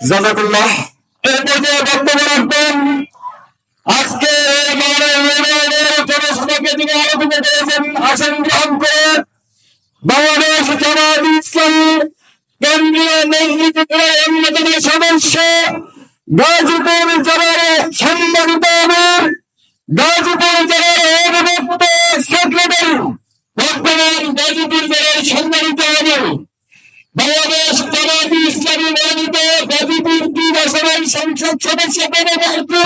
জাজাকুল্লাহ এই পর্যায়ে বক্তব্য রাখবেন। আজকে জনসভাকে তিনি আলোকিত করেছেন আসন গ্রহণ করে বাংলাদেশ জামাত ইসলামী কেন্দ্রীয় নেতৃত্বের সদস্য গাজীপুর জেলার সম্মানিত আমির, গাজীপুর জেলার অভিভুক্ত সেক্রেটারি, বর্তমান গাজীপুর জেলার সম্মানিত বাংলাদেশ জামাত ইসলামী মনোনীত গাজীপুর দুই বছরের সংসদ সদস্য পদপ্রার্থী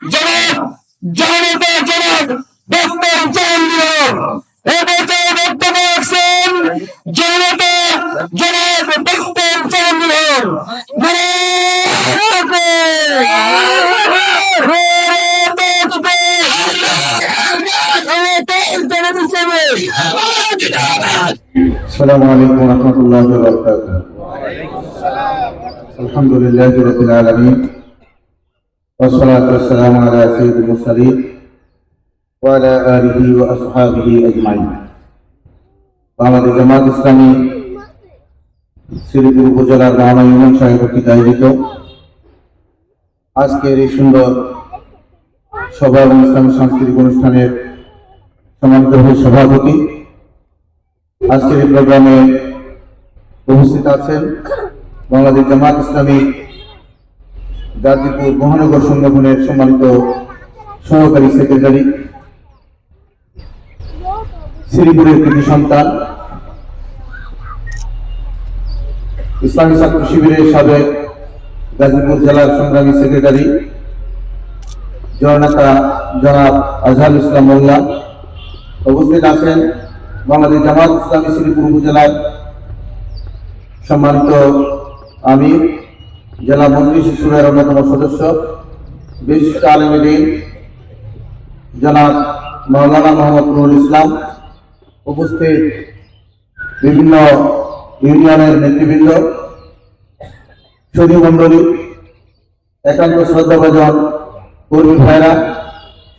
জনাব জনতা জনাব ডক্টর السلام عليكم ورحمة الله وبركاته الحمد لله رب العالمين والصلاة والسلام على سيد المرسلين وعلى آله وأصحابه أجمعين বাংলাদেশ জামাত ইসলামী শ্রীপুর উপজেলার রানা ইউনিয়ন সাহেব কর্তৃক আয়োজিত আজকের এই সুন্দর সভা এবং ইসলামী সাংস্কৃতিক অনুষ্ঠানের সম্মানিত সভাপতি আজকের এই প্রোগ্রামে উপস্থিত আছেন বাংলাদেশ জামাত ইসলামী গাজীপুর মহানগর সংগঠনের সম্মানিত সহকারী সেক্রেটারি, শ্রীপুরের কৃতি সন্তান, ইসলামী ছাত্র শিবিরের সাবেক গাজীপুর জেলার সংগ্রামী সেক্রেটারি জননেতা জনাব আজহার ইসলাম মোল্লা। উপস্থিত আছেন বাংলাদেশ জামাত ইসলামী শ্রীপুর উপজেলার সম্মানিত আমির, জেলা মন্ত্রী শিশুরের অন্যতম সদস্য, বিশিষ্ট আলমদিন জনাব মৌলানা মোহাম্মদ নুরুল ইসলাম, উপস্থিত বিভিন্ন ইউনিয়নের নেতৃবৃন্দ সদী মণ্ডলী, একান্ত শ্রদ্ধাভাজন কর্মী ভাইরা,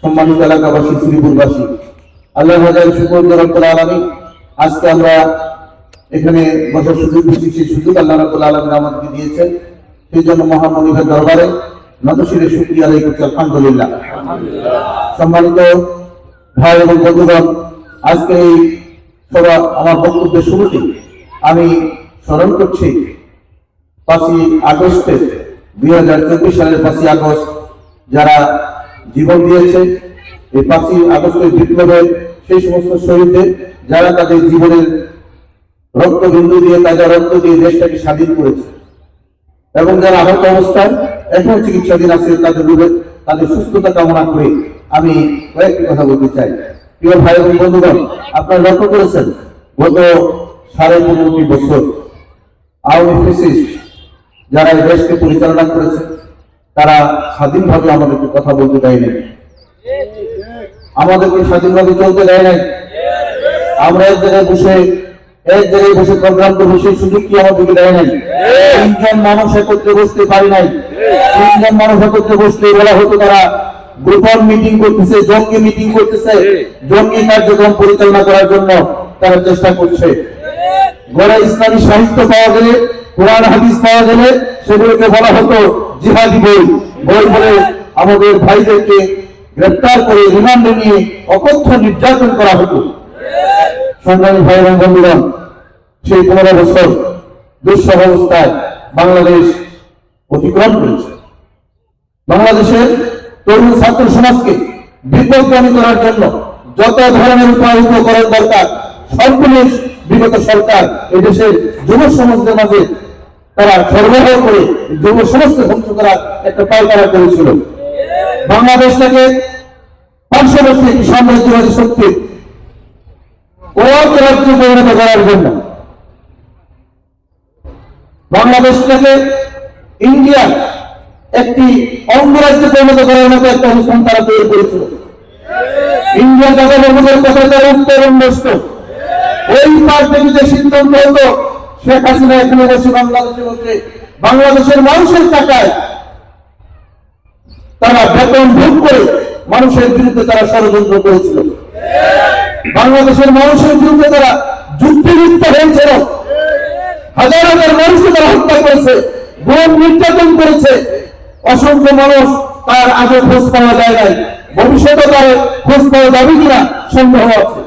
সম্মানিত এলাকাবাসী শ্রীপুরবাসী। আল্লাহ রব্বুল আলামিন। আজকে আমরা এখানে বসার সুযোগ দিচ্ছি সেই সুযোগ আল্লাহ রাব্বুল আলামিন আমাদেরকে দিয়েছেন। সেই জন্য মহামনিবের দরবারে নতশিরে শুকরিয়া আদায় করছি, আলহামদুলিল্লাহ। সম্মানিত ভাই এবং বন্ধুগণ, আজকে এই সভা আমার বক্তব্যের শুরুতে আমি স্মরণ করছি পাঁচই আগস্টে দুই হাজার চব্বিশ সালের পাঁচই আগস্ট যারা জীবন দিয়েছে এই পাঁচই আগস্টের বিপ্লবের সেই সমস্ত শহীদদের যারা তাদের জীবনের রক্তবিন্দু দিয়ে তাদের রক্ত দিয়ে দেশটাকে স্বাধীন করেছে। এবং যারা আহত অবস্থায় এখনও চিকিৎসাধীন আছে তাদের রোগের তাদের সুস্থতা কামনা করে আমি কয়েকটি কথা বলতে চাই। প্রিয় ভাই এবং বন্ধুগণ, আপনারা লক্ষ্য করেছেন, গত সাড়ে পনেরোটি বছর আওয়ামী যারা এই দেশকে পরিচালনা করেছে, তারা স্বাধীনভাবে আমাদেরকে কথা বলতে দেয়নি। আমাদেরকে স্বাধীনভাবে চলতে দেয় নাই। আমরা এক জায়গায় বসে, এক জায়গায় বসে প্রোগ্রাম করব, সেই সুযোগ কি আমাদেরকে দেয় নাই? তিনজন মানুষ একত্রে বসতে পারি নাই। তিনজন মানুষ একত্রে বসতে বলা হতো তারা গোপন মিটিং করতেছে, জঙ্গি মিটিং করতেছে। জঙ্গি কার্যক্রম পরিচালনা করার জন্য তারা চেষ্টা করছে। গড়ে ইসলামী সাহিত্য পাওয়া গেলে, কোরআন, হাদিস পাওয়া গেলে সেগুলোকে বলা হতো জিহাদি বই। বই বলে আমাদের ভাইদেরকে গ্রেপ্তার করে রিমান্ডে নিয়ে অকথ্য নির্যাতন করা হতো। সংগ্রামী ভাই বন্ধুগণ, সেই পনেরো বছর দুঃসহ অবস্থায় বাংলাদেশ অতিক্রম করেছে। বাংলাদেশের তরুণ ছাত্র সমাজকে বিপদগামী করার জন্য যত ধরনের উপায় উপকরণ দরকার সবগুলো বিগত সরকার এই দেশের যুব সমাজদের মাঝে তারা সরবরাহ করে যুব সমাজকে ধ্বংস করার একটা পায়তারা করেছিল। বাংলাদেশটাকে পার্শ্ববর্তী সাম্রাজ্যবাদী শক্তি রাজ্যে পরিণত করার জন্য বাংলাদেশটাকে ইন্ডিয়া একটি অঙ্গরাজ্যে পরিণত করার মতো একটা অনুষ্ঠান তারা তৈরি করেছিল। ইন্ডিয়া যাদের আমাদের কথা তারা উত্তরণ বসত ওই পাশ থেকে যে সিদ্ধান্ত হতো, শেখ হাসিনা এখানে বসে বাংলাদেশে বসে বাংলাদেশের মানুষের টাকায় তারা বেতন ভোগ করে মানুষের বিরুদ্ধে তারা ষড়যন্ত্র করেছিল। বাংলাদেশের মানুষের বিরুদ্ধে তারা যুদ্ধে লিপ্ত হয়েছিল। হাজার হাজার মানুষকে তারা হত্যা করেছে গুম নির্যাতন করেছে। অসংখ্য মানুষ তার আগে খোঁজ পাওয়া যায় নাই। ভবিষ্যতে তার খোঁজ পাওয়া যাবে কিনা সন্দেহ আছে।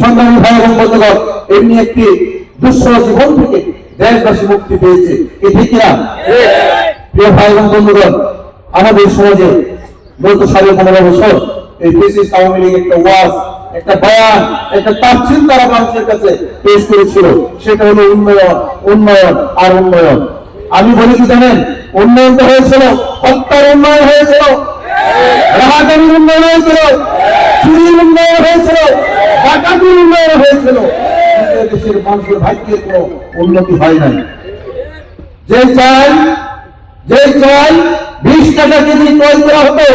সংগ্রামী ভাই এবং বন্ধুগণ এমনি একটি দুঃসহ জীবন থেকে দেশবাসী মুক্তি পেয়েছে। এ ঠিক না প্রিয় ভাই এবং বন্ধুগণ আমাদের সমাজে গত সাড়ে পনেরো বছর এই বিশেষ আওয়ামী লীগ একটা ওয়াজ, একটা বয়ান, একটা তাফসিল তারা মানুষের কাছে পেশ করেছিল। সেটা হলো উন্নয়ন উন্নয়ন আর উন্নয়ন। আমি বলি কি জানেন, উন্নয়ন তো হয়েছিল, হত্যার উন্নয়ন হয়েছিল, রাহাজানির উন্নয়ন হয়েছিল, চুরির উন্নয়ন হয়েছিল, ডাকাতির উন্নয়ন হয়েছিল। দেশের মানুষের ভাগ্যের কোনো উন্নতি হয় নাই। যে চাল যে চাল বিশ টাকা কেজি ক্রয় করা হতো,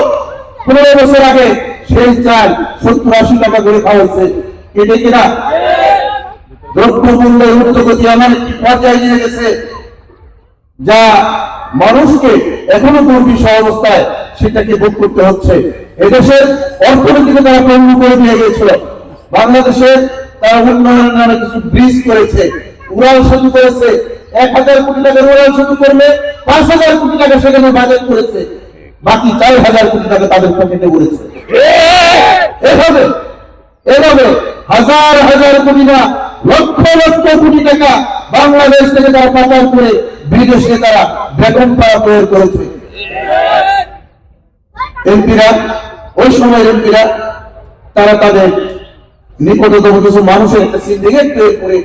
পনেরো বছর আগে সেই চাল সত্তর আশি টাকা করে খাওয়া হচ্ছে। কেটে কিনা দ্রব্য মূল্যের ঊর্ধ্বগতি এমন একটি পর্যায়ে নিয়ে গেছে, যা মানুষকে এখনও দুর্বিষ অবস্থায় সেটাকে ভোগ করতে হচ্ছে। এদেশের অর্থনীতিকে তারা পণ্য করে দিয়ে গিয়েছিল। বাংলাদেশে তারা উন্নয়নের নামে কিছু ব্রিজ করেছে, উড়াল সেতু করেছে এক হাজার কোটি টাকার উড়াল সেতু করলে পাঁচ হাজার কোটি টাকা সেখানে বাজেট করেছে। বাকি চার হাজার কোটি টাকা তাদের পকেটে এভাবে এভাবে হাজার হাজার কোটি না, লক্ষ লক্ষ কোটি টাকা বাংলাদেশ থেকে তারা পাচার করে বিদেশে তারা বেতন পাওয়া প্রয়োগ করেছে। এমপিরা, ওই সময়ের এমপিরা, তারা তাদের নিকটতম কিছু মানুষের সিন্ডিকেট করে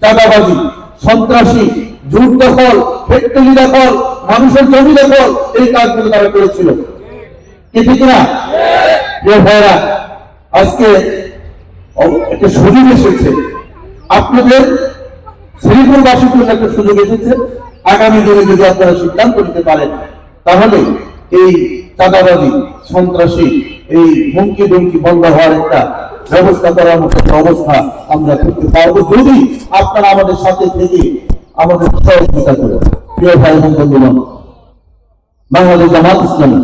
চাঁদাবাজি সন্ত্রাসী, জুট দখল, ফ্যাক্টরি দখল, মানুষের জমি দখল, এই কাজগুলো তারা করেছিল। আজকে একটা সুযোগ এসেছে। আপনাদের শ্রীপুরবাসীর জন্য একটা সুযোগ এসেছে। আগামী দিনে যদি আপনারা সিদ্ধান্ত নিতে পারেন, তাহলে এই চাঁদাবাজি, সন্ত্রাসী, এই হুমকি দুমকি বন্ধ হওয়ার একটা ব্যবস্থা করার মতো অবস্থা আমরা করতে পারব যদি আপনারা আমাদের সাথে থেকে আমাদের সহযোগিতা করে প্রিয় ভাই বন্ধুগণ, বাংলাদেশ জামাত ইসলামী,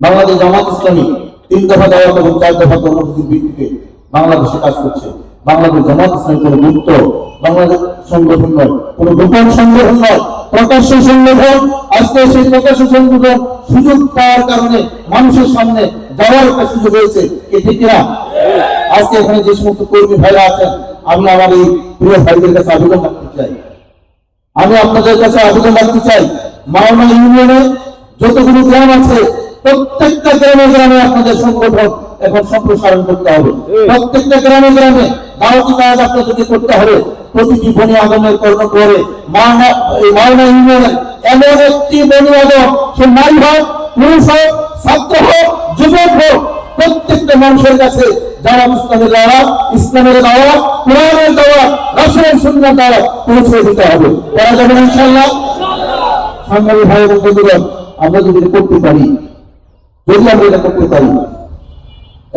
বাংলাদেশ জামাত ইসলামী তিন দফা দাওয়াত এবং চার দফা কর্মসূচির ভিত্তিতে বাংলাদেশে কাজ করছে। বাংলাদেশ জামাত ইসলামী কোনো গুপ্ত, বাংলাদেশ সংগঠন নয়, কোনো গোপন সংগঠন নয়। প্রকাশ্য সংগঠন আজকে সেই প্রকাশ্য সংগঠন সুযোগ পাওয়ার কারণে মানুষের সামনে যাওয়ার একটা সুযোগ হয়েছে। কে ঠিক না আজকে এখানে যে সমস্ত কর্মী ভাইরা আছেন আমি আমার এই প্রিয় ভাইদের কাছে আবেদন রাখতে চাই। আমি আপনাদের কাছে আবেদন রাখতে চাই মাওনা ইউনিয়নে যতগুলো গ্রাম আছে প্রত্যেকটা গ্রামে গ্রামে আপনাদের সংগঠন এখন সম্প্রসারণ করতে হবে। প্রত্যেকটা গ্রামে গ্রামে দাওয়াতি কাজ আপনাদেরকে করতে হবে। প্রতিটি বনি আদমের করে। এমন একটি বনি আদম, সে নারী হোক, পুরুষ হোক, ছাত্র হোক, যুবক হোক, প্রত্যেকটা মানুষের কাছে যারা ইসলামের দাওয়াত ইসলামের দাওয়াত, কোরআনের দাওয়াত, রাসূলের সুন্নাহ দাওয়াত পৌঁছে দিতে হবে। করা যাবে না ইনশাআল্লাহ? সংগ্রামী ভাই এবং বন্ধুগণ, আমরা যদি করতে পারি, যদি আমরা এটা করতে পারি,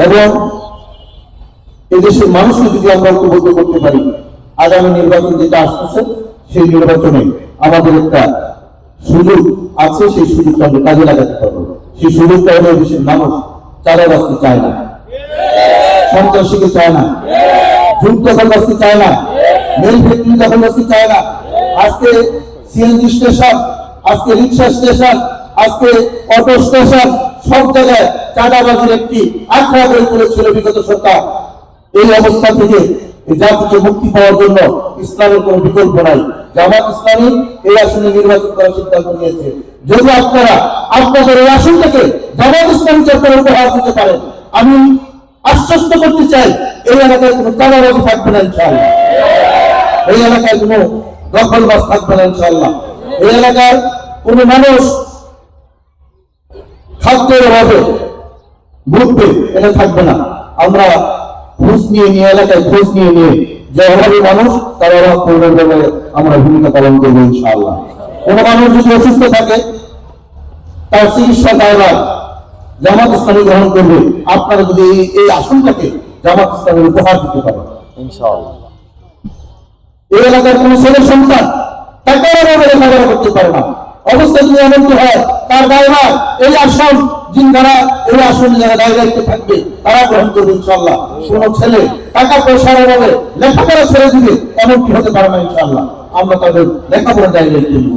এবং এদেশের মানুষকে যদি আমরা ঐক্যবদ্ধ করতে পারি আগামী নির্বাচন যেটা আসতেছে, সেই নির্বাচনে আমাদের একটা সুযোগ আছে, সেই সুযোগটা আমরা কাজে লাগাতে পারব। সেই সুযোগটা হলো দেশের মানুষ চাঁদাবাজকে চায় না। সন্ত্রাসীকে চায় না। যুদ্ধ দখলবাসী চায় না। মেল ফ্যাক্টরি দখলবাসী চায় না। আজকে সিএনজি স্টেশন আজকে রিক্সা স্টেশন আজকে অটো স্টেশন সব জায়গায় চাঁদাবাজির একটি আখড়া গড়ে তুলেছিল বিগত সরকার। এই অবস্থা থেকে এই জাতিকে মুক্তি পাওয়ার জন্য ইসলামের কোনো বিকল্প নাই। জামাত ইসলামী এই আসনে নির্বাচন করার সিদ্ধান্ত নিয়েছে। যদি আপনারা আপনাদের এই আসন থেকে জামাত ইসলামীকে আপনারা উপহার দিতে পারেন, আমি আশ্বস্ত করতে চাই, এই এলাকায় কোনো চাঁদাবাজি থাকবে না, ইনশাআল্লাহ। এই এলাকায় কোনো দখলবাজ থাকবে না, ইনশাআল্লাহ। এই এলাকার কোনো মানুষ খাদ্যের অভাবে ভুগবে, এটা থাকবে না। আমরা খোঁজ নিয়ে নিয়ে এলাকায় খোঁজ নিয়ে নিয়ে যে অভাবী মানুষ তার অভাব পূরণের ব্যাপারে আমরা ভূমিকা পালন করব ইনশাআল্লাহ। কোনো মানুষ যদি অসুস্থ থাকে তার চিকিৎসা দায়ভার জামাত ইসলামী গ্রহণ করবে। আপনারা যদি এই- আসনটাকে জামাত ইসলামের উপহার দিতে পারেন। এই এলাকার কোন ছেলের সন্তান অভাবে লেখাপড়া করতে পারে না। অবস্থা যদি এমনটি হয়, তার দায় হয় এই আসন যারা এই আসন যারা দায় দায়িত্ব থাকবে, তারা গ্রহণ করবে ইনশাল্লাহ কোন ছেলে টাকা পয়সার অভাবে লেখাপড়া ছেড়ে দিবে, এমনটি হতে পারে না ইনশাল্লাহ আমরা তাদের লেখাপড়া দায়িত্ব তুলব